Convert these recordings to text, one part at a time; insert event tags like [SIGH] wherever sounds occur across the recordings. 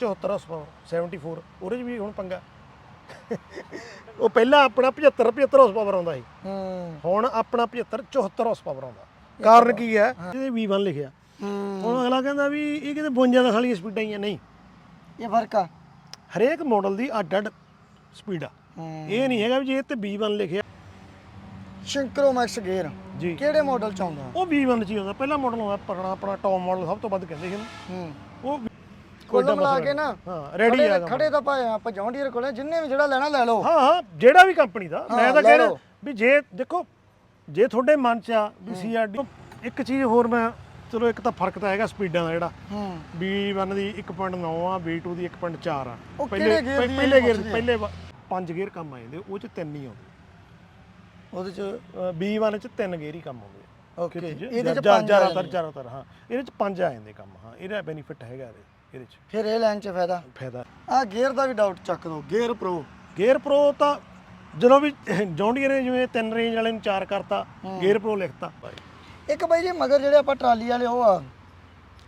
74 horse 74 ਉਹਦੇ 'ਚ ਵੀ ਹੁਣ ਪੰਗਾ। ਉਹ ਪਹਿਲਾਂ ਆਪਣਾ 75 75 ਹਾਰਸ ਪਾਵਰ ਆਉਂਦਾ ਸੀ। ਹੂੰ। ਹੁਣ ਆਪਣਾ 75 74 ਹਾਰਸ ਪਾਵਰ ਆਉਂਦਾ। ਕਾਰਨ ਕੀ ਹੈ? ਜਿਹਦੇ V1 ਲਿਖਿਆ। ਹੁਣ ਅਗਲਾ ਕਹਿੰਦਾ ਵੀ ਇਹ ਕਿਤੇ 52 ਦਾ ਸਾਲੀਆਂ ਸਪੀਡਾਂ ਹੀ ਆ ਨਹੀਂ। ਇਹ ਫ਼ਰਕ ਆ। ਹਰੇਕ ਮਾਡਲ ਦੀ ਅੱਡ ਅੱਡ ਸਪੀਡ ਆ। ਇਹ ਨਹੀਂ ਹੈਗਾ ਵੀ ਜੇ ਤੇ V1 ਲਿਖਿਆ। ਸਿੰਕਰੋਮੈਕਸ ਗੇਅਰ ਜੀ। ਕਿਹੜੇ ਮਾਡਲ ਚ ਆਉਂਦਾ? ਉਹ V1 ਚ ਆਉਂਦਾ। ਪਹਿਲਾ ਮਾਡਲ ਆਉਂਦਾ ਪੁਰਾਣਾ ਆਪਣਾ ਟੌਪ ਮਾਡਲ ਸਭ ਤੋਂ ਵੱਧ ਕਹਿੰਦੇ ਸੀ ਉਹ ਕੁੱਲ ਮਿਲਾ ਕੇ ਨਾ ਹਾਂ ਰੈਡੀ ਆ। ਖੜੇ ਤਾਂ ਭਾਵੇਂ ਆਪਾਂ ਜੌਂਡੀਅਰ ਕੋਲੇ ਜਿੰਨੇ ਵੀ ਜਿਹੜਾ ਲੈਣਾ ਲੈ ਲਓ। ਹਾਂ ਹਾਂ ਜਿਹੜਾ ਵੀ ਕੰਪਨੀ ਦਾ। ਮੈਂ ਤਾਂ ਕਹਿ ਰਿਹਾ। ਵੀ ਜੇ ਦੇਖੋ ਜੇ ਤੁਹਾਡੇ ਮਨ ਚ ਆ ਵੀ ਸੀਆਰਡੀ ਇੱਕ ਚੀਜ਼ ਹੋਰ ਮੈਂ ਚਲੋ ਇੱਕ ਤਾਂ ਫ਼ਰਕ ਤਾਂ ਹੈਗਾ ਸਪੀਡਾਂ ਦਾ ਜਿਹੜਾ। ਹੂੰ। B1 ਦੀ 1.9 ਆ B2 ਦੀ 1.4 ਆ। ਪਹਿਲੇ ਇਹ ਗੇਅਰ? ਪਹਿਲੇ ਪੰਜ ਗੇਅਰ ਕੰਮ ਆ ਜਾਂਦੇ ਉਹ ਚ ਤਿੰਨ ਹੀ ਆਉਂਦੇ। ਉਹਦੇ ਚ? ਅ, B1 ਚ ਤਿੰਨ ਗੇਅਰ ਹੀ ਕੰਮ ਆਉਂਦੇ ਓਕੇ ਇਹਦੇ ਚ ਪੰਜ ਆ ਜ਼ਿਆਦਾਤਰ ਜਾਂਦੇ। ਜ਼ਿਆਦਾਤਰ ਹਾਂ ਇਹਦੇ ਚ ਪੰਜ ਆ ਜਾਂਦੇ ਕੰਮ ਹਾਂ ਇਹਦਾ ਬੈਨੀਫਿਟ ਹੈਗਾ ਇਹਦੇ ਇਹਦੇ ਚ। ਫਿਰ ਇਹ ਲੈਣ ਚ ਫਾਇਦਾ? ਫਾਇਦਾ। ਆ ਗੇਅਰ ਦਾ ਵੀ ਡਾਊਟ ਚੱਕ ਦੋ ਗੇਅਰ ਪ੍ਰੋ ਗੇਅਰ ਪ੍ਰੋ ਤਾਂ ਜਦੋਂ ਵੀ ਜੌਂਡੀਅਰ ਨੇ ਜਿਵੇਂ ਤਿੰਨ ਰੇਂਜ ਵਾਲੇ ਨੂੰ ਚਾਰ ਕਰਤਾ ਗੇਅਰ ਪ੍ਰੋ ਲਿਖਤਾ। ਇੱਕ ਬਾਈ ਜੀ ਮਗਰ ਜਿਹੜੇ ਆਪਾਂ ਟਰਾਲੀ ਵਾਲੇ ਉਹ ਆ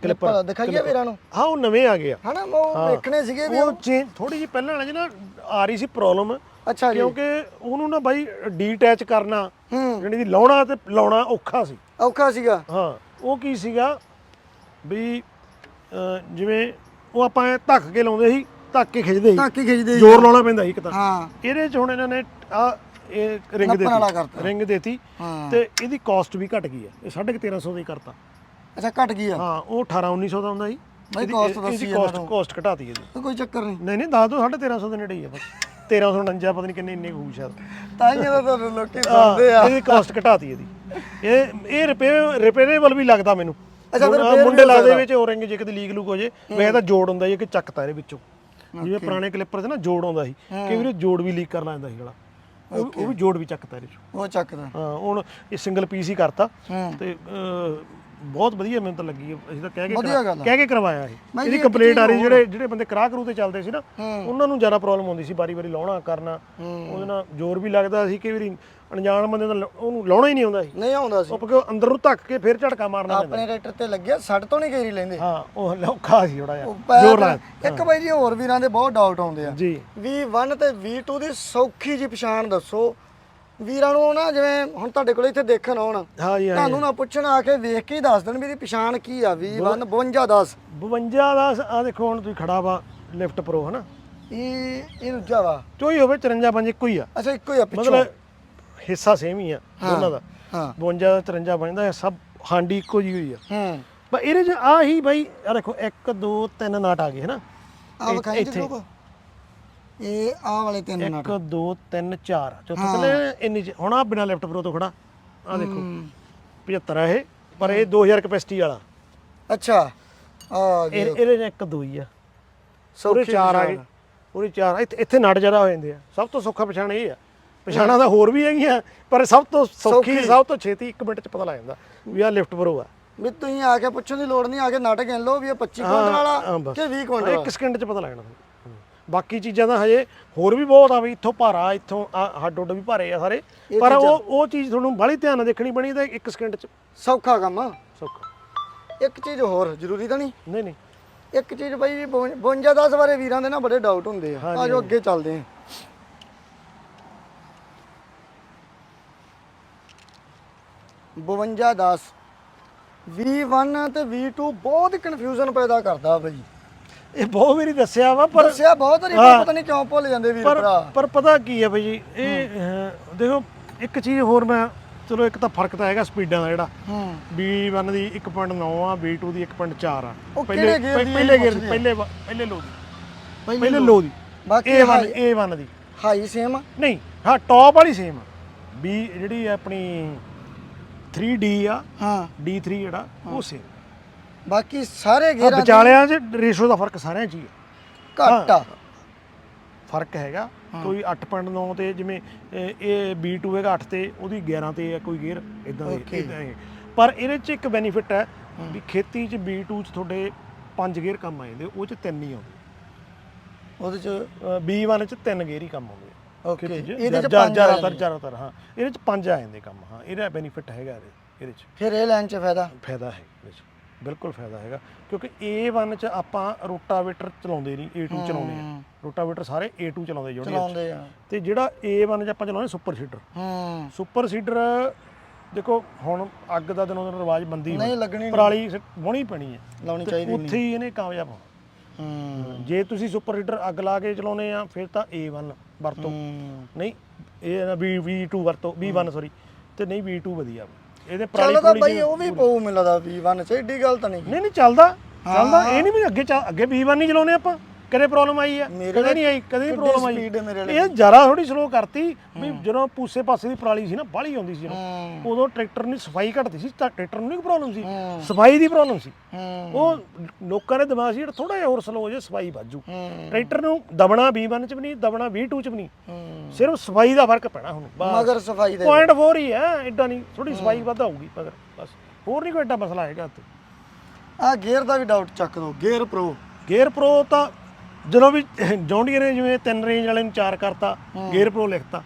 ਕਲਿੱਪਰ ਦਿਖਾਈਏ ਵੀਰਾਂ ਨੂੰ। ਹਾਂ ਉਹ ਨਵੇਂ ਆ ਗਏ ਆ। ਹਨਾ ਉਹ ਵੇਖਣੇ ਸੀਗੇ ਵੀ ਉਹ ਚੇਂਜ ਥੋੜੀ ਜਿਹੀ ਪਹਿਲਾਂ ਵਾਲੇ ਨਾ ਆ ਰਹੀ ਸੀ ਪ੍ਰੋਬਲਮ ਅੱਛਾ ਜੀ। ਕਿਉਂਕਿ ਉਹਨੂੰ ਨਾ ਬਾਈ ਡੀਟੈਚ ਕਰਨਾ ਜਿਹੜੀ ਦੀ ਲਾਉਣਾ ਤੇ ਲਾਉਣਾ ਔਖਾ ਸੀ। ਔਖਾ ਸੀਗਾ। ਹਾਂ ਉਹ ਕੀ ਸੀਗਾ ਵੀ ਜਿਵੇਂ ਉਹ ਆਪਾਂ ਐਂ ਧੱਕ ਕੇ ਲਾਉਂਦੇ ਸੀ ਧੱਕ ਕੇ ਖਿੱਚਦੇ ਸੀ। ਧਾਕੀ ਖਿੱਚਦੇ ਸੀ। ਜ਼ੋਰ ਲਾਉਣਾ ਪੈਂਦਾ ਸੀ ਇੱਕ ਤਾਂ। ਹਾਂ। ਇਹਦੇ 'ਚ ਹੁਣ ਇਹਨਾਂ ਨੇ ਆ ਇਹ ਰਿੰਗ ਨੱਪਣ ਵਾਲਾ ਦੇਤੀ। ਰਿੰਗ ਦੇਤੀ। ਹਾਂ। ਤੇ ਇਹਦੀ ਕਾਸਟ ਵੀ ਘਟ ਗਈ ਆ ਇਹ 1350 ਦੀ ਕਰਤਾ। ਅੱਛਾ ਘਟ ਗਈ ਆ? ਹਾਂ ਉਹ 18 1900 ਦਾ ਹੁੰਦਾ ਸੀ। ਬਾਈ ਇਹਦੀ- cost ਇਹਦੀ ਇਹਨਾਂ ਨੂੰ। cost ਘਟਾਤੀ ਇਹਦੀ। ਤਾਂ ਕੋਈ ਚੱਕਰ ਨਹੀਂ। ਨਹੀਂ ਨਹੀਂ ਦੱਸ ਦੋ 1350 ਦੇ ਨੇੜੇ ਹੀ ਆ ਬਸ। 1349 ਪਤਾ ਨਹੀਂ ਕਿੰਨੇ ਇੰਨੇ ਹੋਊ ਸ਼ਾਇਦ। ਤਾਂ ਹੀ ਇਹਦਾ ਤਾਂ ਲੋਕੀ ਹਾਂ, ਸੁਣਦੇ ਆ। ਇਹਦੀ ਕਾਸਟ ਘਟਾਤੀ ਇਹਦੀ। ਇਹ ਇਹ ਰਿਪੇਅਰ ਰਿਪੇਅਰੇਬਲ ਵੀ ਲੱਗਦਾ ਮੈਨੂੰ। ਅੱਛਾ, ਫਿਰ ਵੀ ਮੁੰਡੇ ਹੋ ਲੱਗਦੇ। ਵਿੱਚ ਔਰਿੰਗ ਜੇ ਕਿਤੇ ਲੀਕ ਲੂਕ ਹੋ ਜੇ ਮੈਂ ਤਾਂ ਜੋੜ ਹੁੰਦਾ ਸੀ ਕਿ ਚੱਕਤਾ ਇਹਦੇ ਵਿੱਚੋਂ। ਜਿਵੇਂ ਪੁਰਾਣੇ ਕਲਿੱਪਰ 'ਚ ਨਾ ਜੋੜ ਆਉਂਦਾ ਸੀ ਕਈ ਵਾਰੀ ਜੋੜ ਵੀ ਲੀਕ ਕਰ ਲੈਂਦਾ ਸੀ ਗਲਾ। ਉਹ ਵੀ ਜੋੜ ਵੀ ਚੱਕਤਾ ਇਹਦੇ 'ਚੋਂ ਉਹ ਚੱਕਦਾ। ਹਾਂ ਹੁਣ ਇਹ ਸਿੰਗਲ ਪੀਸ ਹੀ ਕਰਤਾ ਤੇ ਬਹੁਤ ਵਧੀਆ ਮੈਨੂੰ ਤਾਂ ਲੱਗੀ। ਅਸੀਂ ਤਾਂ ਕਹਿ ਕੇ ਵਧੀਆ ਕਰਾ- ਗੱਲ ਆ। ਕਹਿ ਕੇ ਕਰਵਾਇਆ ਇਹ। ਮੈਂ ਇਹਦੀ ਕੰਪਲੀਟ ਆ ਰਹੀ ਜਿਹੜੇ ਜਿਹੜੇ ਬੰਦੇ ਕਰਾ ਕਰੂ ਤੇ ਚੱਲਦੇ ਸੀ ਨਾ ਹੂੰ। ਉਹਨਾਂ ਨੂੰ ਜ਼ਿਆਦਾ ਪ੍ਰੋਬਲਮ ਆਉਂਦੀ ਸੀ ਵਾਰੀ ਵਾਰੀ ਲਾਉਣਾ ਕਰਨਾ। ਉਹਦੇ ਨਾਲ ਜ਼ੋਰ ਵੀ ਲੱਗਦਾ ਸੀ ਕਈ ਵਾਰੀ ਅਣਜਾਣ ਬੰਦੇ ਦਾ ਲਾ- ਉਹਨੂੰ ਲਾਉਣਾ ਹੀ ਨਹੀਂ ਆਉਂਦਾ ਸੀ। ਨਹੀਂ ਆਉਂਦਾ ਸੀ। ਉਹ ਕਿਉਂਕਿ ਅੰਦਰ ਨੂੰ ਧੱਕ ਕੇ ਫਿਰ ਝਟਕਾ ਮਾਰਨਾ ਪੈਂਦਾ ਆਪਣੇ ਟਰੈਕਟਰ ਤੇ ਲੱਗਿਆ ਸੱਟ ਤੋਂ ਨਹੀਂ ਗੇਰੀ ਲੈਂਦੇ। ਹਾਂ ਉਹ ਔਖਾ ਸੀ ਥੋੜਾ ਜਿਹਾ। ਜ਼ੋਰ ਲਾ ਪੈਰ ਇੱਕ ਬਾਈ ਜੀ ਹੋਰ ਵੀਰਾਂ ਦੇ ਬਹੁਤ ਡਾਊਟ ਆਉਂਦੇ ਆ। ਜੀ। V1 ਤੇ V2 ਦੀ ਸੌਖੀ ਜੀ ਪਛਾਣ ਦੱਸੋ। ਵੀਰਾਂ ਨੂੰ ਨਾ ਜਿਵੇਂ ਹੁਣ ਤੁਹਾਡੇ ਕੋਲ ਇੱਥੇ ਦੇਖਣ ਆਉਣ ਹਾਂ ਜੀ ਹਾਂ ਤੁਹਾਨੂੰ ਨਾ ਪੁੱਛਣ ਆ ਕੇ ਵੇਖ ਕੇ ਹੀ ਦੱਸ ਦੇਣ ਵੀ ਇਹਦੀ ਪਛਾਣ ਕੀ ਆ V1 5210 52 ਦਾ ਆ ਦੇਖੋ ਹੁਣ ਤੁਸੀਂ ਖੜਾ ਵਾ ਲਿਫਟ ਪ੍ਰੋ ਹਨਾ? ਇਹ ਇਹ ਦੂਜਾ ਵਾ। ਚੋਈ ਹੋਵੇ 54 ਪੰਜ ਇੱਕੋ ਹੀ ਆ। ਅੱਛਾ ਇੱਕੋ ਹੀ ਆ ਪਿੱਛੋਂ। ਮਤਲਬ ਹਿੱਸਾ ਸੇਮ ਹੀ ਆ ਦੋਨਾਂ ਦਾ। ਹਾਂ। 52 ਦਾ 53 ਬਣਦਾ ਸਭ ਹਾਂਡੀ ਇੱਕੋ ਜੀ ਹੋਈ ਆ। ਹੂੰ। ਪਰ ਇਹਦੇ ਚ ਆ ਹੀ ਬਾਈ ਆ ਦੇਖੋ 1 2 3 ਨਾਟ ਆ ਗਏ ਹਨਾ? ਆ ਵਿਖਾਈ ਇੱਥੇ। ਜੀ ਇਹ ਆ ਵਾਲੇ ਤਿੰਨ ਨਟ। 1 2 3 4 ਚੌਥਾ ਥੱਲੇ ਇੰਨੀ ਚ- ਹੁਣ ਆ ਬਿਨਾ ਲੈਫਟ ਪ੍ਰੋ ਤੋਂ ਖੜਾ। ਆ ਦੇਖੋ। 75 ਆ ਇਹ ਪਰ ਇਹ 2000 ਕਪੈਸਿਟੀ ਵਾਲਾ। ਅੱਛਾ। ਆ ਇਹ ਇਹਦੇ 1 2 ਹੀ ਆ। ਪੂਰੇ 4 ਆ ਗਏ। ਪੂਰੇ 4 ਇੱਥੇ ਇੱਥੇ ਨਟ ਜ਼ਿਆਦਾ ਹੋ ਜਾਂਦੇ ਆ। ਸਭ ਤੋਂ ਸੌਖਾ ਪਛਾਣ ਇਹ ਆ। ਪਛਾਣਾ ਤਾਂ ਹੋਰ ਵੀ ਹੈਗੀਆਂ ਪਰ ਸਭ ਤੋਂ ਸੌਖੀ। ਸਭ ਤੋਂ ਛੇਤੀ 1 ਮਿੰਟ ਚ ਪਤਾ ਲੱਗ ਜਾਂਦਾ ਵੀ ਆ ਲਿਫਟ ਪ੍ਰੋ ਆ। ਵੀ ਤੁਸੀਂ ਆ ਕੇ ਪੁੱਛਣ ਦੀ ਲੋੜ ਨਹੀਂ ਆ ਕੇ ਨਟ ਗਿਣ ਲਓ ਵੀ ਇਹ 25 ਕੁਇੰਟਲ ਹਾਂ, ਵਾਲਾ ਬਸ। ਕਿ 20 ਕੁਇੰਟਲ ਇੱਕ ਸਕਿੰਟ ਚ ਪਤਾ ਲੱਗਣਾ ਤੁਹਾਨੂੰ। ਬਾਕੀ ਚੀਜ਼ਾਂ ਦਾ ਹਜੇ ਹੋਰ ਵੀ ਬਹੁਤ ਆ ਵੀ ਇੱਥੋਂ ਭਾਰਾ ਇੱਥੋਂ ਹੱਡ ਉੱਡ ਵੀ ਭਾਰੇ ਆ ਸਾਰੇ। ਪਰ ਉਹ ਉਹ ਚੀਜ਼ ਤੁਹਾਨੂੰ ਬਾਹਲੀ ਧਿਆਨ ਨਾਲ ਦੇਖਣੀ ਬਣੀ ਤਾਂ ਇੱਕ ਸਕਿੰਟ ਚ। ਸੌਖਾ ਕੰਮ ਆ। ਸੌਖਾ। ਇੱਕ ਚੀਜ਼ ਹੋਰ ਜ਼ਰੂਰੀ ਤਾਂ ਨਹੀਂ? ਨਹੀਂ ਨਹੀਂ। ਇੱਕ ਚੀਜ਼ ਬਈ 52 10 ਬਾਰੇ ਵੀਰਾਂ ਦੇ ਨਾ ਬੜੇ ਡਾਊਟ ਹੁੰਦੇ ਆ। ਹਾਂਜੀ, ਆਜੋ ਅੱਗੇ ਚੱਲਦੇ ਆ ਬਵੰਜਾ 10 V1 ਤੇ V2 ਬਹੁਤ ਕਨਫਿਊਜ਼ਨ ਪੈਦਾ ਕਰਦਾ ਬਈ। ਇਹ ਬਹੁਤ ਵਾਰੀ ਦੱਸਿਆ ਵਾ ਪਰ ਦੱਸਿਆ ਬਹੁਤ ਵਾਰੀ ਪਰ ਪਤਾ ਨਹੀਂ ਕਿਉਂ ਭੁੱਲ ਜਾਂਦੇ ਵੀਰ ਪਰ ਭਰਾ। ਪਰ ਪਤਾ ਕੀ ਹੈ ਬਈ ਜੀ ਇਹ ਅਹ, ਦੇਖੋ ਇੱਕ ਚੀਜ਼ ਹੋਰ ਮੈਂ ਚਲੋ ਇੱਕ ਤਾਂ ਫ਼ਰਕ ਤਾਂ ਹੈਗਾ ਸਪੀਡਾਂ ਦਾ ਜਿਹੜਾ। ਹੂੰ। B1 ਦੀ 1.9 ਆ B2 ਦੀ 1.4 ਆ। ਉਹ ਪਹਿਲੇ ਕਿਹੜੇ ਦੀ ਪਹਿਲੇ ਗੇਅਰ ਆ? ਪਹਿਲੇ ਵਾ- ਪਹਿਲੇ ਲੋ ਦੀ। ਪਹਿਲੇ ਲੋ। ਦੀ। ਬਾਕੀ A1 A1 ਦੀ। ਹਾਈ ਸੇਮ ਨਹੀਂ ਹਾਂ ਟੌਪ ਵਾਲੀ ਸੇਮ B ਜਿਹੜੀ ਆਪਣੀ 3D ਆ ਹਾਂ। D3 ਜਿਹੜਾ ਉਹ ਸੇਮ ਬਾਕੀ ਸਾਰੇ ਗੇਰਾਂ ਵਿਚਾਲਿਆਂ 'ਚ ਰੇਸ਼ੋ ਦਾ ਫ਼ਰਕ ਸਾਰਿਆਂ 'ਚ ਹੀ ਹੈ ਘੱਟ ਆ। ਫ਼ਰਕ ਹੈਗਾ। ਕੋਈ 8.9 ਤੇ ਜਿਵੇਂ ਇਹ ਇਹ B2 ਹੈਗਾ 8 ਤੇ ਉਹਦੀ 11 ਤੇ ਹੈ ਕੋਈ ਗੇਅਰ ਇਦਾਂ ਦੇ Okay. ਇਦਾਂ ਹੈ ਪਰ ਇਹਦੇ 'ਚ ਇੱਕ ਬੈਨੀਫਿਟ ਹੈ ਵੀ ਖੇਤੀ 'ਚ B2 'ਚ ਤੁਹਾਡੇ ਪੰਜ ਗੇਅਰ ਕੰਮ ਆ ਜਾਂਦੇ ਉਹ 'ਚ ਤਿੰਨ ਹੀ ਆਉਂਦੇ। ਉਹਦੇ ਚ ਅ, B1 'ਚ ਤਿੰਨ ਗੇਅਰ ਹੀ ਕੰਮ ਆਉਂਦੇ ਆ। ਓਕੇ ਖੇਤੀ 'ਚ। ਇਹਦੇ ਚ ਜ਼ਿਆ- ਪੰਜ ਆ ਜ਼ਿਆਦਾਤਰ ਜਾਂਦੇ। ਜ਼ਿਆਦਾਤਰ ਹਾਂ। ਇਹਦੇ 'ਚ ਪੰਜ ਆ ਜਾਂਦੇ ਕੰਮ ਹਾਂ। ਇਹਦਾ ਬੈਨੀਫਿਟ ਹੈਗਾ ਇਹਦੇ ਇਹਦੇ 'ਚ। ਫਿਰ ਇਹ ਲਾਈਨ ਚ ਫਾਇਦਾ? ਫਾਇਦਾ ਹੈ ਇਹਦੇ 'ਚ। ਬਿਲਕੁਲ ਫਾਇਦਾ ਹੈਗਾ। ਕਿਉਂਕਿ A1 ਚ ਆਪਾਂ ਰੋਟਾਵੇਟਰ ਚਲਾਉਂਦੇ ਨਹੀਂ A2 ਚਲਾਉਂਦੇ ਆ ਰੋਟਾਵੇਟਰ ਸਾਰੇ A2 ਚਲਾਉਂਦੇ ਜੋੜੀ ਚਲਾਉਂਦੇ ਆ। ਤੇ ਜਿਹੜਾ A1 ਚ ਆਪਾਂ ਚਲਾਉਂਦੇ ਸੁਪਰ ਸੀਡਰ। ਹੂੰ। ਸੁਪਰ ਸੀਡਰ ਦੇਖੋ ਹੁਣ ਅੱਗ ਦਾ ਦਿਨੋਂ ਦਿਨ ਰਿਵਾਜ ਬੰਦੀ ਨਹੀਂ ਲੱਗਣੀ ਪਰਾਲੀ ਵਾਹਣੀ ਪੈਣੀ ਹੈ। ਲਾਉਣੀ ਚਾਹੀਦੀ ਉੱਥੇ ਹੀ ਇਹਨੇ ਕਾਮਯਾਬ ਹੋਣਾ। ਹੂੰ। ਜੇ ਤੁਸੀਂ ਸੁਪਰ ਹੀਟਰ ਅੱਗ ਲਾ ਕੇ ਚਲਾਉਨੇ ਆ ਫਿਰ ਤਾਂ A1 ਵਰਤੋ। ਨਹੀਂ ਇਹ ਨਾ V V2 ਵਰਤੋ। V1 ਸੌਰੀ ਤੇ ਨਹੀਂ V2 ਵਧੀਆ। ਇਹਦੇ ਪਰਾਲੀ ਚੱਲਦਾ ਬਾਈ ਉਹ ਵੀ ਪਊ ਮੈਨੂੰ ਲੱਗਦਾ V1 ਚ ਏਡੀ ਗੱਲ ਤਾਂ ਨਹੀਂ। ਨਹੀਂ ਨਹੀਂ ਚੱਲਦਾ। ਚੱਲਦਾ ਇਹ ਨਹੀਂ ਵੀ ਅੱਗੇ ਚੱਲ- ਅੱਗੇ V1 ਨਹੀਂ ਚਲਾਉਨੇ ਆਪਾਂ। ਕਦੇ ਪ੍ਰੋਬਲਮ ਆਈ ਆ ਕਦੇ ਨਹੀਂ ਆਈ ਕਦੇ ਨਹੀਂ ਪ੍ਰੋਬਲਮ ਆਈ। ਇਹ ਜ਼ਿਆਦਾ ਥੋੜੀ ਸਲੋ ਕਰਤੀ ਵੀ ਜਦੋਂ ਪੂਸੇ ਪਾਸੇ ਦੀ ਪਰਾਲੀ ਸੀ ਨਾ ਬਾਹਲੀ ਆਉਂਦੀ ਸੀ ਜਦੋਂ। ਉਦੋਂ ਟਰੈਕਟਰ ਦੀ ਸਫ਼ਾਈ ਘਟਦੀ ਸੀ ਤਾਂ ਟਰੈਕਟਰ ਨੂੰ ਨਹੀਂ ਪ੍ਰੋਬਲਮ ਸੀ। ਸਫ਼ਾਈ ਦੀ ਪ੍ਰੋਬਲਮ ਸੀ। ਉਹ ਲੋਕਾਂ ਦੇ ਦਿਮਾਗ ਸੀ ਥੋੜਾ ਜਿਹਾ ਹੋਰ ਸਲੋ ਹੋ ਜੇ। ਸਫ਼ਾਈ ਵੱਜੂ ਟਰੈਕਟਰ ਨੂੰ ਦਬਣਾ V1 ਚ ਵੀ ਨਹੀਂ ਦਬਣਾ V2 ਚ ਵੀ ਨਹੀਂ। ਸਿਰਫ ਸਫ਼ਾਈ ਦਾ ਫ਼ਰਕ ਪੈਣਾ ਹੁਣ ਮਗਰ ਸਫ਼ਾਈ ਦੇ ਪੁਆਇੰਟ 4 ਹੀ ਹੈ ਐਡਾ ਨਹੀਂ। ਥੋੜੀ ਸਫ਼ਾਈ ਵੱਧ ਆਊਗੀ ਮਗਰ ਬਸ। ਹੋਰ ਨਹੀਂ ਕੋਈ ਐਡਾ ਮਸਲਾ ਹੈਗਾ ਤੇ ਆ ਗੇਅਰ ਦਾ ਵੀ ਡਾਊਟ ਚੱਕ ਦੋ ਗੇਅਰ ਪ੍ਰੋ ਗੇਅਰ ਪ੍ਰੋ ਤਾਂ ਜਦੋਂ ਵੀ [COUGHS] ਜੌਂਡੀਅਰ ਨੇ ਜਿਵੇਂ ਤਿੰਨ ਰੇਂਜ ਵਾਲੇ ਨੂੰ ਚਾਰ ਕਰਤਾ ਗੇਅਰ ਪ੍ਰੋ ਲਿਖਤਾ।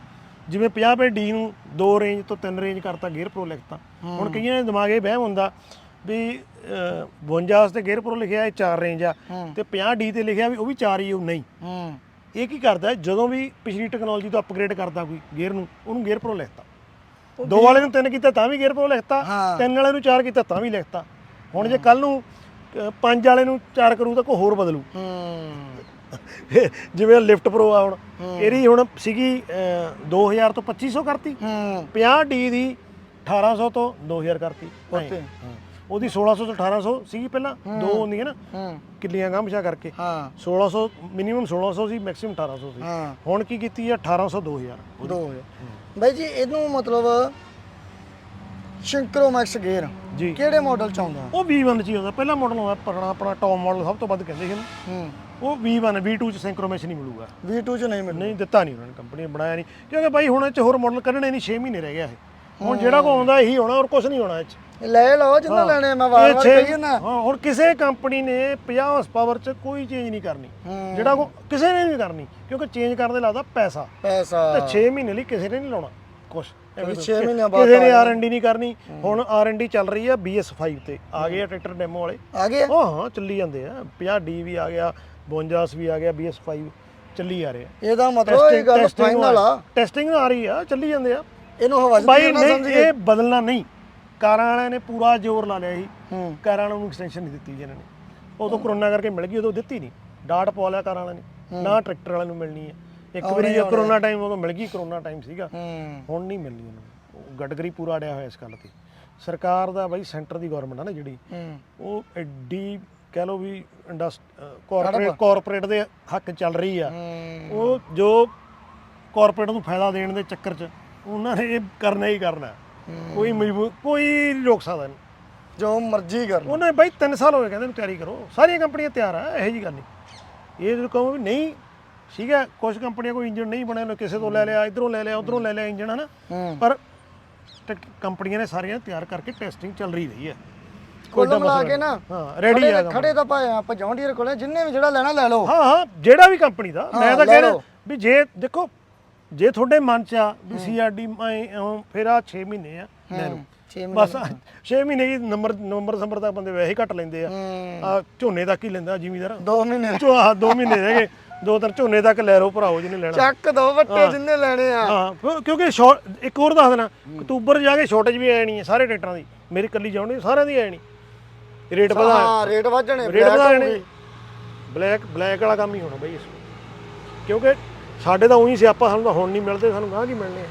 ਜਿਵੇਂ 50 ਪੇ ਡੀ ਨੂੰ ਦੋ ਰੇਂਜ ਤੋਂ ਤਿੰਨ ਰੇਂਜ ਕਰਤਾ ਗੇਅਰ ਪ੍ਰੋ ਲਿਖਤਾ। ਹੁਣ ਕਈਆਂ ਦੇ ਦਿਮਾਗ ਇਹ ਵਹਿਮ ਹੁੰਦਾ ਵੀ ਅਹ, 52 ਵਾਸਤੇ ਗੇਅਰ ਪ੍ਰੋ ਲਿਖਿਆ ਇਹ ਚਾਰ ਰੇਂਜ ਆ ਤੇ 50 ਡੀ ਤੇ ਲਿਖਿਆ ਵੀ ਉਹ ਵੀ ਚਾਰ ਹੀ ਉਹ ਨਹੀਂ। ਇਹ ਕੀ ਕਰਦਾ ਜਦੋਂ ਵੀ ਪਿਛਲੀ ਟੈਕਨੋਲੋਜੀ ਤੋਂ ਅਪਗ੍ਰੇਡ ਕਰਦਾ ਕੋਈ ਗੇਅਰ ਨੂੰ ਉਹਨੂੰ ਗੇਅਰ ਪ੍ਰੋ ਲਿਖਤਾ। ਦੋ ਵਾਲੇ ਨੂੰ ਤਿੰਨ ਕੀਤਾ ਤਾਂ ਵੀ ਗੇਅਰ ਪ੍ਰੋ ਲਿਖਤਾ। ਤਿੰਨ ਵਾਲੇ ਨੂੰ ਚਾਰ ਕੀਤਾ ਤਾਂ ਵੀ ਲਿਖਤਾ। ਹੁਣ ਜੇ ਕੱਲ ਨੂੰ ਪੰਜ ਵਾਲੇ ਨੂੰ ਚਾਰ ਕਰੂ ਤਾਂ ਕੋਈ ਹੋਰ ਬਦਲੂ। ਜਿਵੇਂ ਲਿਫਟ ਪ੍ਰੋ ਆ ਹੁਣ ਇਹਦੀ ਹੁਣ ਸੀਗੀ ਅਹ, 2000 ਤੋਂ 2500 ਕਰਤੀ। ਹੂੰ। 50 ਡੀ ਦੀ 1800 ਤੋਂ 2000 ਕਰਤੀ। ਉੱਤੇ। ਹਾਂ। ਉਹਦੀ 1600 ਤੋਂ 1800 ਸੀਗੀ ਪਹਿਲਾਂ। ਦੋ ਹੁੰਦੀਆਂ ਨਾ। ਹੂੰ। ਕਿੱਲੀਆਂ ਗਾਮਸ਼ਾ ਕਰਕੇ। ਹਾਂ। 1600 ਮਿਨੀਮਮ 1600 ਸੀ ਮੈਕਸਿਮਮ 1800 ਸੀ ਹਾਂ। ਹੁਣ ਕੀ ਕੀਤੀ ਆ? 1800 2000 ਦੋ ਹੋਏ ਬਾਈ ਜੀ ਇਹਨੂੰ ਮਤਲਬ ਸ਼ਿੰਕਰੋਮੈਕਸ ਗੇਅਰ ਜੀ। ਕਿਹੜੇ ਮਾਡਲ ਚ ਆਉਂਦਾ? ਉਹ V1 ਚ ਹੀ ਆਉਂਦਾ। ਪਹਿਲਾ ਮਾਡਲ ਆਉਂਦਾ ਪੁਰਾਣਾ ਆਪਣਾ ਟੌਪ ਮਾਡਲ ਸਭ ਤੋਂ ਵੱਧ ਕਹਿੰਦੇ ਸੀ ਇਹਨੂੰ। ਹੂੰ। ਉਹ V1 V2 ਚ ਸਿੰਕਰੋਮੈਸ਼ ਨਹੀਂ ਮਿਲੂਗਾ। V2 ਚ ਨਹੀਂ ਮਿਲਦਾ ਨਹੀਂ ਦਿੱਤਾ ਨਹੀਂ ਉਹਨਾਂ ਨੇ ਕੰਪਨੀ ਨੇ ਬਣਾਇਆ ਨਹੀਂ। ਕਿਉਂਕਿ ਬਾਈ ਹੁਣ ਇਹ ਚ ਹੋਰ ਮਾਡਲ ਕੱਢਣੇ ਨਹੀਂ 6 ਮਹੀਨੇ ਰਹਿ ਗਿਆ ਇਹ। ਹੁਣ ਜਿਹੜਾ ਕੋ ਆਉਂਦਾ ਇਹੀ ਹੋਣਾ ਹੋਰ ਕੁਝ ਨਹੀਂ ਹੋਣਾ ਇਹ ਚ। ਲੈ ਲਓ ਜਿੰਨਾ ਲੈਣੇ ਆ, ਮੈਂ ਇਹ ਵਾਰ-ਵਾਰ ਛੇ- ਕਹੀ ਨਾ ਹਾਂ ਹੁਣ ਕਿਸੇ ਕੰਪਨੀ ਨੇ 50 ਹਾਰਸ ਪਾਵਰ ਚ ਕੋਈ ਚੇਂਜ ਨਹੀਂ ਕਰਨੀ। ਹੂੰ। ਜਿਹੜਾ ਕੋ ਕਿਸੇ ਨੇ ਨਹੀਂ ਕਰਨੀ ਕਿਉਂਕਿ ਚੇਂਜ ਕਰਨ ਦੇ ਲੱਗਦਾ ਪੈਸਾ। ਪੈਸਾ। ਤੇ 6 ਮਹੀਨੇ ਲਈ ਕਿਸੇ ਨੇ ਨਹੀਂ ਲਾਉਣਾ ਕੋਈ ਛੇ ਮਹੀਨਿਆਂ ਬਾਅਦ ਕਿਸੇ ਨੇ ਆਰ&ਡੀ ਨਹੀਂ ਕਰਨੀ। ਹੁਣ ਆਰ&ਡੀ ਚੱਲ ਰਹੀ ਆ BS5 ਤੇ। ਆ ਗਏ ਆ ਟਰੈਕਟਰ ਡੈਮੋ ਵਾਲੇ। ਆ ਗਏ ਉਹ ਹਾਂ ਚੱਲੀ ਜਾਂਦੇ ਆ। 50D ਵੀ ਆ ਗਿਆ। 52 ਵੀ ਆ ਗਿਆ BS5 ਚੱਲੀ ਆ ਰਹੇ। ਇਹਦਾ ਮਤਲਬ ਇਹ ਗੱਲ ਫਾਈਨਲ ਆ। ਟੈਸਟਿੰਗ ਆ ਰਹੀ ਆ ਚੱਲੀ ਜਾਂਦੇ ਆ। ਇਹਨੂੰ ਹਵਾ ਬਾਈ ਨਹੀਂ ਇਹ ਬਦਲਣਾ ਨਹੀਂ। ਕਾਰਾਂ ਵਾਲਿਆਂ ਨੇ ਪੂਰਾ ਜ਼ੋਰ ਲਾ ਲਿਆ ਸੀ। ਹੂੰ। ਕਾਰਾਂ ਵਾਲਿਆਂ ਨੂੰ ਐਕਸਟੈਂਸ਼ਨ ਨਹੀਂ ਦਿੱਤੀ ਜੀ ਇਹਨਾਂ ਨੇ। ਉਦੋਂ ਕਰੋਨਾ ਕਰਕੇ ਮਿਲ ਗਈ ਉਦੋਂ ਦਿੱਤੀ ਨਹੀਂ। ਡਾਟ ਪਵਾ ਲਿਆ ਕਾਰਾਂ ਵਾਲਿਆਂ ਨੇ। ਨਾ ਟਰੈਕਟਰ ਵਾਲਿਆਂ ਨੂੰ ਮਿਲਣੀ ਹੈ ਇੱਕ ਵਾਰੀ ਕਰੋਨਾ ਟਾਈਮ ਉਦੋਂ ਮਿਲ ਗਈ ਕਰੋਨਾ ਟਾਈਮ ਸੀਗਾ। ਹੁਣ ਨਹੀਂ ਮਿਲਣੀ ਉਹਨਾਂ। ਗਡਗਰੀ ਪੂਰਾ ਅੜਿਆ ਹੋਇਆ ਇਸ ਗੱਲ ਤੇ। ਸਰਕਾਰ ਦਾ ਬਾਈ ਸੈਂਟਰ ਦੀ ਗਵਰਨਮੈਂਟ ਆ ਨਾ ਜਿਹੜੀ ਉਹ ਐਡੀ ਕਹਿ ਲਓ ਵੀ ਕਾਰਪੋਰੇਟ ਕਾਰਪੋਰੇਟ ਦੇ ਹੱਕ ਚੱਲ ਰਹੀ ਆ। ਉਹ ਜੋ ਕਾਰਪੋਰੇਟ ਨੂੰ ਫਾਇਦਾ ਦੇਣ ਦੇ ਚੱਕਰ 'ਚ ਉਹਨਾਂ ਨੇ ਇਹ ਕਰਨਾ ਹੀ ਕਰਨਾ। ਕੋਈ ਮਜਬੂਰ ਕੋਈ ਨਹੀਂ ਰੋਕ ਸਕਦਾ ਜੋ ਮਰਜ਼ੀ ਕਰ। ਉਹਨੇ ਬਾਈ 3 ਸਾਲ ਹੋ ਗਏ ਕਹਿੰਦੇ ਨੂੰ ਤਿਆਰੀ ਕਰੋ। ਸਾਰੀਆਂ ਕੰਪਨੀਆਂ ਤਿਆਰ ਆ ਇਹੋ ਜੀ ਗੱਲ ਨਹੀਂ। ਇਹ ਜਦੋਂ ਕਹੋ ਵੀ ਨਹੀਂ ਠੀਕ ਹੈ ਕੁਝ ਕੰਪਨੀਆਂ ਕੋਈ ਇੰਜਨ ਨਹੀਂ ਬਣਿਆ ਕਿਸੇ ਤੋਂ ਲੈ ਲਿਆ ਇਧਰੋਂ ਲੈ ਲਿਆ ਉਧਰੋਂ ਲੈ ਲਿਆ ਇੰਜਨ ਹਨਾ। ਪਰ ਕੰਪਨੀਆਂ ਨੇ ਸਾਰੀਆਂ ਤਿਆਰ ਕਰਕੇ ਟੈਸਟਿੰਗ ਚੱਲ ਰਹੀ ਰਹੀ ਹੈ ਕੁੱਲ ਮਿਲਾ ਕੇ ਨਾ। ਹਾਂ ਰੈਡੀ ਆ ਖੜੇ ਤਾਂ ਭਾਏ ਆਪਾਂ ਜੌਂਡੀਅਰ ਕੋਲੇ ਜਿੰਨੇ ਵੀ ਜਿਹੜਾ ਲੈਣਾ ਲੈ ਲਓ। ਹਾਂ ਹਾਂ ਜਿਹੜਾ ਵੀ ਕੰਪਨੀ ਦਾ। ਮੈਂ ਤਾਂ ਲਓ। ਵੀ ਜੇ ਦੇਖੋ ਜੇ ਤੁਹਾਡੇ ਮਨ ਚ ਆ ਵੀ ਸੀਆਰਡੀ ਮੈਂ ਫਿਰ ਆ 6 ਮਹੀਨੇ ਆ ਲੈ ਲਓ। ਬਸ 6 ਮਹੀਨੇ ਦੀ ਨੰਬਰ ਨਵੰਬਰ ਦਸੰਬਰ ਤੱਕ ਬੰਦੇ ਵੈਸੇ ਹੀ ਘੱਟ ਲੈਂਦੇ ਆ। ਹੂੰ। ਆ ਝੋਨੇ ਤੱਕ ਹੀ ਲੈਂਦਾ ਜ਼ਿਮੀਦਾਰ। ਦੋ ਮਹੀਨੇ ਚੋ ਆ 2 ਮਹੀਨੇ ਰਹਿ ਗਏ। ਦੋ ਤਿੰਨ ਝੋਨੇ ਤੱਕ ਲੈ ਲਓ ਭਰਾਓ ਜਿਹਨੇ ਲੈਣਾ। ਚੱਕ ਦੋ ਵੱਟੇ ਜਿੰਨੇ ਲੈਣੇ ਆ। ਹਾਂ ਕਿਉਂ- ਕਿਉਂਕਿ ਇੱਕ ਹੋਰ ਦੱਸ ਦੇਣਾ ਅਕਤੂਬਰ ਜਾ ਕੇ ਸ਼ਾਰਟੇਜ ਵੀ ਆਣੀ ਹੈ ਸਾਰੇ ਟਰੈਕਟਰਾਂ ਦੀ। ਮੇਰੀ ਕੱਲੀ ਜਾਣੀ ਸਾਰਿਆਂ ਦੀ ਆਣੀ ਰੇਟ ਵਧਾ ਹਾਂ ਰੇਟ ਵਧਣੇ ਰੇਟ black ਹੋਊਗੀ। ਬਲੈਕ ਬਲੈਕ ਵਾਲਾ ਕੰਮ ਹੀ ਹੋਣਾ ਬਈ ਇਸ ਕਿਉਂਕਿ ਸਾਡੇ ਤਾਂ ਉਹੀ ਸਿਆਪਾ ਸਾਨੂੰ ਤਾਂ ਹੁਣ ਨਹੀਂ ਮਿਲਦੇ ਸਾਨੂੰ ਗਾਂ ਕੀ ਮਿਲਣੇ ਆ?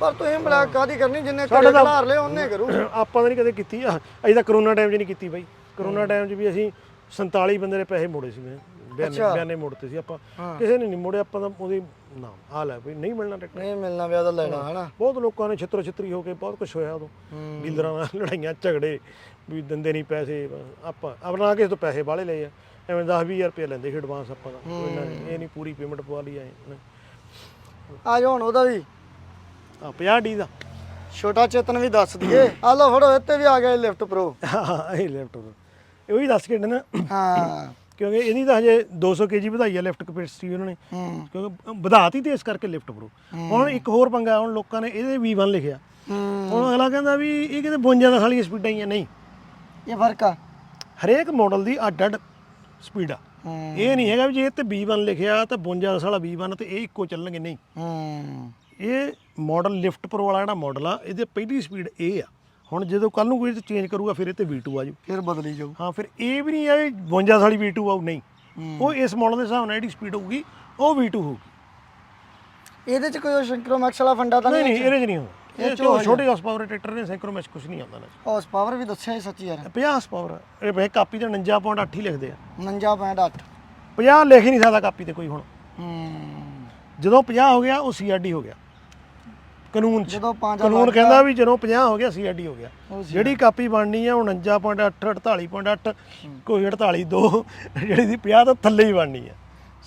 ਪਰ ਤੁਸੀਂ ਬਲੈਕ ਕਾਦੀ ਕਰਨੀ? ਜਿੰਨੇ ਘਰੇ ਤਾਂ- ਲਏ ਉਹਨੇ ਕਰੂ। ਆਪਾਂ ਤਾਂ ਨਹੀਂ ਕਦੇ ਕੀਤੀ। ਆ ਅਸੀਂ ਤਾਂ ਕਰੋਨਾ ਟਾਈਮ 'ਚ ਨਹੀਂ ਕੀਤੀ ਬਾਈ। ਕਰੋਨਾ ਟਾਈਮ 'ਚ ਵੀ ਅਸੀਂ 47 ਬੰਦੇ ਦੇ ਪੈਸੇ ਮੋੜੇ ਸੀ ਮੈਂ ਬਿਆਨੇ ਬਿਆਨੇ ਮੋੜਤੇ ਸੀ ਆਪਾਂ। ਕਿਸੇ ਨੇ ਨਹੀਂ ਮੋੜੇ ਆਪਾਂ ਤਾਂ ਉਹਦੀ ਨਾ ਹਾਲ ਹੈ ਬਈ ਨਹੀਂ ਮਿਲਣਾ ਟਰੈਕਟਰ ਨਹੀਂ ਮਿਲਣਾ ਵਿਆਹ ਦਾ ਲੈਣਾ ਹਨਾ? ਬਹੁਤ ਲੋਕਾਂ ਨੇ ਛਿੱਤਰ ਛਿੱਤਰੀ ਹੋ ਕੇ ਬਹੁਤ ਕੁਝ ਹੋਇਆ ਉਦੋਂ। ਡੀਲਰਾਂ ਨਾਲ ਲੜਾਈਆਂ ਝਗੜੇ ਵੀ ਦਿੰਦੇ ਨਹੀਂ ਪੈਸੇ ਆਪਾਂ ਆਪਣਾ ਕਿਸੇ ਤੋਂ ਪੈਸੇ ਬਾਹਲੇ ਲਏ ਆ। ਐਵੇਂ 10 20000 ਰੁਪਏ ਲੈਂਦੇ ਸੀ ਐਡਵਾਂਸ ਆਪਾਂ ਦਾ। ਇਹ ਨਹੀਂ ਪੂਰੀ ਪੇਮੈਂਟ ਪਵਾ ਲਈ ਆਏ ਆ ਜਾਓ ਹੁਣ ਉਹਦਾ ਵੀ। ਆ 50 ਡੀ ਦਾ। ਛੋਟਾ ਚੇਤਨ ਵੀ ਦੱਸ ਦਈਏ। ਆ ਲਓ ਫੜੋ ਇੱਥੇ ਵੀ ਆ ਗਿਆ ਲਿਫਟ ਪ੍ਰੋ। ਹਾਂ ਇਹ ਲੈਪਟਾਪ ਇਹ ਵੀ ਦੱਸ ਕੇ ਨਾ। ਹਾਂ। ਕਿਉਂਕਿ ਇਹਦੀ ਤਾਂ ਹਜੇ 200 ਕੇਜੀ ਵਧਾਈ ਹੈ ਲਿਫਟ ਕੈਪੈਸਿਟੀ ਉਹਨਾਂ ਨੇ। ਕਿਉਂਕਿ ਵਧਾਤੀ ਤੇ ਇਸ ਕਰਕੇ ਲਿਫਟ ਪ੍ਰੋ ਹੁਣ ਇੱਕ ਹੋਰ ਪੰਗਾ ਹੁਣ ਲੋਕਾਂ ਨੇ ਇਹਦੇ V1 ਲਿਖਿਆ। ਹੂੰ। ਹੁਣ ਅਗਲਾ ਕਹਿੰਦਾ ਵੀ ਇਹ ਕਿਤੇ 52 ਦਾ ਸਾਲੀਆਂ ਸਪੀਡਾਂ ਹੀ ਆ ਨਹੀਂ। ਇਹ ਫ਼ਰਕ ਆ। ਹਰੇਕ ਮਾਡਲ ਦੀ ਅੱਡ ਅੱਡ ਸਪੀਡ ਆ। ਇਹ ਨਹੀਂ ਹੈਗਾ ਵੀ ਜੇ ਤੇ B1 ਲਿਖਿਆ ਤਾਂ 52 ਵਾਲਾ B1 ਤੇ ਇਹ ਇੱਕੋ ਚੱਲਣਗੇ ਨਹੀਂ। ਇਹ ਮਾਡਲ ਲਿਫਟ ਪ੍ਰੋ ਵਾਲਾ ਜਿਹੜਾ ਮਾਡਲ ਆ ਇਹਦੀ ਪਹਿਲੀ ਸਪੀਡ ਇਹ ਆ। ਹੁਣ ਜਦੋਂ ਕੱਲ ਨੂੰ ਕੋਈ ਚੇਂਜ ਕਰੂਗਾ ਫਿਰ ਇਹ ਤੇ V2 ਆ ਜੂ ਫਿਰ ਬਦਲੀ ਜਾਊ। ਹਾਂ ਫਿਰ ਇਹ ਵੀ ਨਹੀਂ ਆ ਵੀ 52 ਵਾਲੀ V2 ਆਉ ਨਹੀਂ। ਉਹ ਇਸ ਮਾਡਲ ਦੇ ਹਿਸਾਬ ਨਾਲ ਜਿਹੜੀ ਸਪੀਡ ਹੋਊਗੀ ਉਹ V2 ਹੋਊਗੀ। ਇਹਦੇ ਚ ਕੋਈ ਸਿੰਕਰੋਮੈਕਸ ਵਾਲਾ ਫੰਡਾ ਤਾਂ ਨਹੀਂ ਨਹੀਂ ਇਹਦੇ 'ਚ ਨਹੀਂ ਹੋਊਗਾ ਇਹ ਚੋ ਛੋਟੇ ਹਾਰਸ ਪਾਵਰ ਟਰੈਕਟਰ ਨੇ ਸੈਂਕਰੋਮੈਚ ਕੁਝ ਨਹੀਂ ਆਉਂਦਾ ਨਾ ਹਾਰਸ ਪਾਵਰ ਵੀ ਦੱਸਿਆ ਹੀ ਸੱਚੀ ਯਾਰ। 50 ਹਾਰਸ ਪਾਵਰ ਇਹ ਵੇ ਕਾਪੀ ਤੇ 49.8 ਹੀ ਲਿਖਦੇ ਆ। 49.8 50 ਲਿਖ ਹੀ ਨਹੀਂ ਸਕਦਾ ਕਾਪੀ ਤੇ ਕੋਈ ਹੁਣ। ਹੂੰ। ਜਦੋਂ 50 ਹੋ ਗਿਆ ਉਹ ਸੀਆਰਡੀ ਹੋ ਗਿਆ। ਕਾਨੂੰਨ ਚ। ਜਦੋਂ ਕਾਨੂੰਨ ਕਹਿੰਦਾ ਵੀ ਜਦੋਂ 50 ਹੋ ਗਿਆ ਸੀਆਰਡੀ ਹੋ ਗਿਆ। ਜਿਹੜੀ ਕਾਪੀ ਬਣਨੀ ਆ 49.8 48.8 ਕੋਈ 48.2 ਜਿਹੜੀ ਦੀ 50 ਤੋਂ ਥੱਲੇ ਹੀ ਬਣਨੀ ਆ।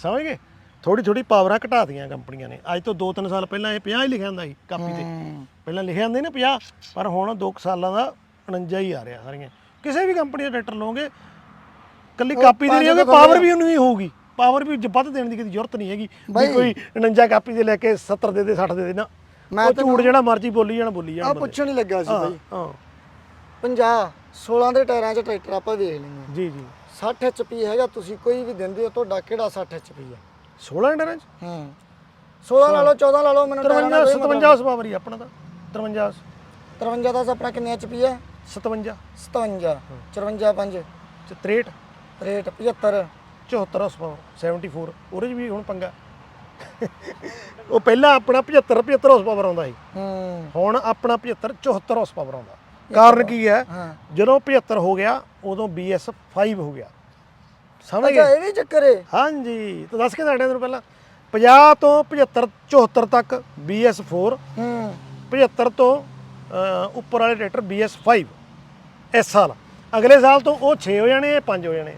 ਸਮਝ ਗਏ? ਥੋੜੀ ਥੋੜੀ ਪਾਵਰਾਂ ਘਟਾਤੀਆਂ ਕੰਪਨੀਆਂ ਨੇ। ਅੱਜ ਤੋਂ 2-3 ਸਾਲ ਪਹਿਲਾਂ ਇਹ 50 ਹੀ ਲਿਖਿਆ ਹੁੰਦਾ ਸੀ ਕਾਪੀ ਤੇ। ਪਹਿਲਾਂ ਲਿਖਿਆ ਹੁੰਦੇ ਨੇ 50 ਪਰ ਹੁਣ 2 ਸਾਲਾਂ ਦਾ 49 ਹੀ ਆ ਰਿਹਾ ਸਾਰੀਆਂ। ਕਿਸੇ ਵੀ ਕੰਪਨੀ ਦਾ ਟਰੈਕਟਰ ਲਓਗੇ ਕੱਲੀ ਕਾਪੀ ਦੇ ਨਹੀਂ ਹੋਗੇ ਪਾਵਰ ਵੀ ਉਹਨੂੰ ਹੀ ਹੋਊਗੀ। ਪਾਵਰ ਵੀ ਵੱਧ ਦੇਣ ਦੀ ਕਿਸੇ ਜ਼ਰੂਰਤ ਨਹੀਂ ਹੈਗੀ। ਕੋਈ 49 ਕਾਪੀ ਦੇ ਲੈ ਕੇ 70 ਦੇ ਦੇ 60 ਦੇ ਦੇ ਨਾ। ਮੈਂ ਉਹ ਝੂੜ ਜਿਹੜਾ ਮਰਜ਼ੀ ਬੋਲੀ ਜਾਣ ਬੋਲੀ ਆ ਜਾਣ ਬੰਦੇ। ਪੁੱਛਣ ਹੀ ਲੱਗਾ ਸੀ ਬਾਈ। ਹਾਂ। 50 16 ਦੇ ਟਾਇਰਾਂ 'ਚ ਟਰੈਕਟਰ ਆਪਾਂ ਵੇਖ ਲੈਂਗੇ ਜੀ ਜੀ। 60 HP ਹੈਗਾ ਤੁਸੀਂ ਕੋਈ ਵੀ ਦਿੰਦੇ ਹੋ ਤੁਹਾਡਾ ਕਿਹੜਾ 60 HP ਹੈ 16 ਇੰਡਰਾਂ ਚ? ਹੂੰ। 16 ਲਾ ਲਓ 14 ਲਾ ਲਓ ਮੈਨੂੰ ਟਾਇਰਾਂ 53 ਦਾ ਕੋਈ ਮਤਲਬ 57 ਸੁਭਾਅ ਵਰੀ ਆਪਣਾ ਤਾਂ 53 53 ਦਾ ਆਪਣਾ ਕਿੰਨੇ HP ਹੈ। 57 57 54 5 ਚ 63 ਰੇਟ 75 74 ਸੁਭਾਅ 74 ਉਹਦੇ ਚ ਵੀ ਹੁਣ ਪੰਗਾ। ਉਹ ਪਹਿਲਾਂ ਆਪਣਾ 75 75 ਹਾਰਸ ਪਾਵਰ ਆਉਂਦਾ ਸੀ। ਹੂੰ। ਹੁਣ ਆਪਣਾ 75 74 ਹਾਰਸ ਪਾਵਰ ਆਉਂਦਾ। ਕਾਰਨ ਕੀ ਹੈ? ਹਾਂ। ਜਦੋਂ 75 ਹੋ ਗਿਆ ਉਦੋਂ BS 5 ਹੋ ਗਿਆ। ਸਮਝ ਅੱਛਾ ਗਏ? ਇਹ ਵੀ ਚੱਕਰ ਹੈ ਹਾਂਜੀ। ਤਾਂ ਦੱਸ ਕੇ ਸਾਡੇ ਤੈਨੂੰ ਪਹਿਲਾਂ। 50 ਤੋਂ 75 74 ਤੱਕ BS 4 ਹੂੰ। 75 ਤੋਂ ਅਹ, ਉੱਪਰ ਵਾਲੇ ਟਰੈਕਟਰ BS 5 ਇਸ ਸਾਲ। ਅਗਲੇ ਸਾਲ ਤੋਂ ਉਹ 6 ਹੋ ਜਾਣੇ ਇਹ 5 ਹੋ ਜਾਣੇ।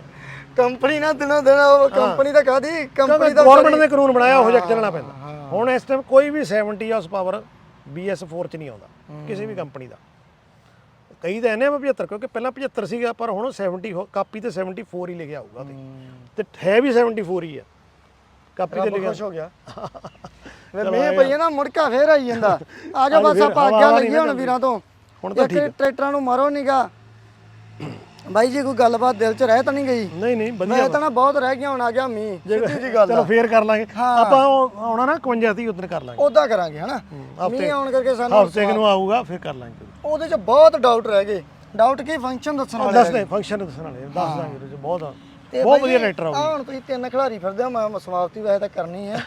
ਕੰਪਨੀ ਨਾ ਦਿਨੋਂ ਦਿਨ ਉਹ ਕੰਪਨੀ ਤਾਂ ਕਾਦੀ ਕੰਪਨੀ ਦਾ ਗਵਰਨਮੈਂਟ ਨੇ ਕਾਨੂੰਨ ਬਣਾਇਆ ਉਹ ਜਿਹਾ ਚੱਲਣਾ ਪੈਂਦਾ। ਹੁਣ ਇਸ ਟਾਈਮ ਕੋਈ ਵੀ 70 ਹਾਰਸ ਪਾਵਰ BS 4 ਚ ਨਹੀਂ ਆਉਂਦਾ ਕਿਸੇ ਵੀ ਕੰਪਨੀ ਦਾ। ਕਈ ਤਾਂ ਇਹਨੇ 75 ਕਿਉਂਕਿ ਪਹਿਲਾਂ 75 ਸੀਗਾ ਪਰ ਹੁਣ 70 ਹੋ- ਕਾਪੀ ਤੇ 74 ਹੀ ਲਿਖਿਆ ਆਊਗਾ ਤੇ ਤੇ ਹੈ ਵੀ 74 ਹੀ ਆ ਕਾਪੀ ਤੇ ਲਿਖਿਆ ਖੁਸ਼ ਹੋ ਗਿਆ। [LAUGHS] ਵੇ ਮੀਂਹ ਪਈ ਨਾ ਮੁੜਕਾ ਫੇਰ ਆਈ ਜਾਂਦਾ। ਆ ਜਾ ਬਸ ਆਪਾਂ ਅੱਗੇ ਨਹੀਂ ਲੱਗੀ ਹੁਣ। ਵੀਰਾਂ ਤੋਂ। ਹੁਣ ਤਾਂ ਇੱਕ ਟਰੈਕਟਰਾਂ ਨੂੰ ਮਾਰੋ ਨਿਗਾ। ਬਾਈ ਜੀ ਕੋਈ ਗੱਲਬਾਤ ਦਿਲ 'ਚ ਰਹਿ ਤਾਂ ਨਹੀਂ ਗਈ। ਨਹੀਂ ਨਹੀਂ ਵਧੀਆ ਮੈਂ ਤਾਂ ਨਾ ਬਹੁਤ ਰਹਿ ਗਿਆ ਹੁਣ ਆ ਗਿਆ ਮੀਂਹ। ਸਿੱਧੀ ਜੀ ਗੱਲ ਚਲੋ ਆ ਫੇਰ ਕਰ ਲਾਂਗੇ। ਆਪਾਂ ਉਹ ਆਉਣਾ ਨਾ 51 ਤੀ ਉਦੋਂ ਕਰ ਲਾਂਗੇ। ਉਦਾਂ ਕਰਾਂਗੇ ਹਨਾ? ਮੀਂਹ ਆਉਣ ਕਰਕੇ ਸਾਨੂੰ ਹਫ਼ਤੇ ਨੂੰ ਆਊਗਾ ਫਿਰ ਕਰ ਲਾਂਗੇ। ਉਹਦੇ 'ਚ ਬਹੁਤ ਡਾਊਟ ਰਹਿ ਗਏ। ਡਾਊਟ ਕੀ? ਫੰਕਸ਼ਨ ਦੱਸਣ ਦੱਸ ਦੇ ਫੰਕਸ਼ਨ ਦੱਸਣ ਦੱਸ ਦਾਂਗੇ ਉਹਦੇ ਚ ਬਹੁਤ ਆ। ਤੇ ਬਹੁਤ ਬਾਈ ਵਧੀਆ ਆਊਗਾ ਆਹ ਹੁਣ ਤੁਸੀਂ ਤਿੰਨ ਖਿਡਾਰੀ ਫਿਰਦੇ ਹੋ ਮੈਂ ਸਮਾਪਤੀ ਵੈਸੇ ਤਾਂ ਕਰਨੀ ਹੈ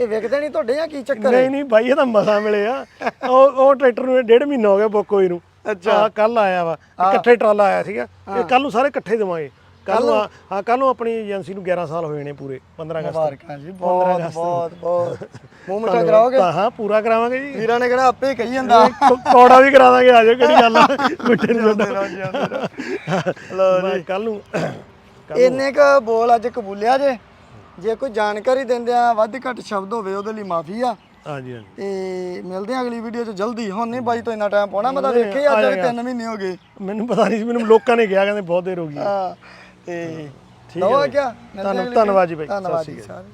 ਇਹ ਵਿਕਦੇ ਨਹੀਂ ਤੁਹਾਡੇ ਜਾਂ ਕੀ ਚੱਕਰ ਹੈ? ਨਹੀਂ ਨਹੀਂ ਬਾਈ ਇਹ ਤਾਂ ਮਸਾ ਮਿਲੇ ਆ। ਉਹ ਉਹ ਟਰੈਕਟਰ ਨੂੰ ਡੇਢ ਮਹੀਨਾ ਹੋ ਗਿਆ ਬੁੱਕ ਹੋਈ ਨੂੰ। ਅੱਛਾ। ਕੱਲ ਆਇਆ ਵਾ ਇਕੱਠੇ ਟਰਾਲਾ ਆਇਆ ਸੀਗਾ। ਇਹ ਕੱਲ ਨੂੰ ਸਾਰੇ ਇਕੱਠੇ ਦੇਵਾਂਗੇ। ਕੱਲ ਨੂੰ ਹਾਂ ਕੱਲ ਨੂੰ ਆਪਣੀ ਏਜੰਸੀ ਨੂੰ 11 ਸਾਲ ਹੋਏ ਨੇ ਪੂਰੇ 15 ਅਗਸਤ। ਮੁਬਾਰਕਾਂ ਜੀ ਬਹੁਤ ਬਹੁਤ ਬਹੁਤ। ਮੂੰਹ ਮਿੱਠਾ ਕਰਾਓਗੇ? ਹਾਂ ਪੂਰਾ ਕਰਾਵਾਂਗੇ ਜੀ। ਵੀਰਾਂ ਨੇ ਕਿਹੜਾ ਆਪੇ ਕਹੀ ਜਾਂਦਾ। ਕੌੜਾ ਵੀ ਕਰਾ ਦਾਂਗੇ ਆਜੋ ਕਿਹੜੀ ਗੱਲ ਆ। ਮਿੱਠੇ ਨੂੰ ਲੋ ਜੀ। ਕੱਲ ਨੂੰ ਇੰਨੇ ਕ ਬੋਲ ਅੱਜ ਕਬੂਲਿਆ ਜੇ। ਜੇ ਕੋਈ ਜਾਣਕਾਰੀ ਦਿੰਦੇ ਆ ਵੱਧ ਘੱਟ ਸ਼ਬਦ ਹੋਵੇ ਉਹਦੇ ਲਈ ਮਾਫੀ ਆ। ਹਾਂਜੀ ਹਾਂਜੀ। ਤੇ ਮਿਲਦੇ ਆ ਅਗਲੀ ਵੀਡੀਓ 'ਚ ਜਲਦੀ। ਹੁਣ ਨਹੀਂ ਬਾਈ ਤੋਂ ਇੰਨਾ ਟਾਈਮ ਪਾਉਣਾ ਮੈਂ ਤਾਂ ਵੇਖਿਆ ਹੀ ਅੱਜ ਵਾਲੇ 3 ਮਹੀਨੇ ਹੋ ਗਏ। ਮੈਨੂੰ ਪਤਾ ਨਹੀਂ ਸੀ ਮੈਨੂੰ ਲੋਕਾਂ ਨੇ ਕਿਹਾ ਕਹਿੰਦੇ ਬਹੁਤ ਦੇਰ ਹੋ ਗਈ। ਹਾਂ ਤੇ ਠੀਕ ਹੈ ਕਿਆ ਧੰਨ- ਧੰਨਵਾਦ ਜੀ ਬਾਈ, ਧੰਨਵਾਦ ਜੀ। ਸਾਰੇ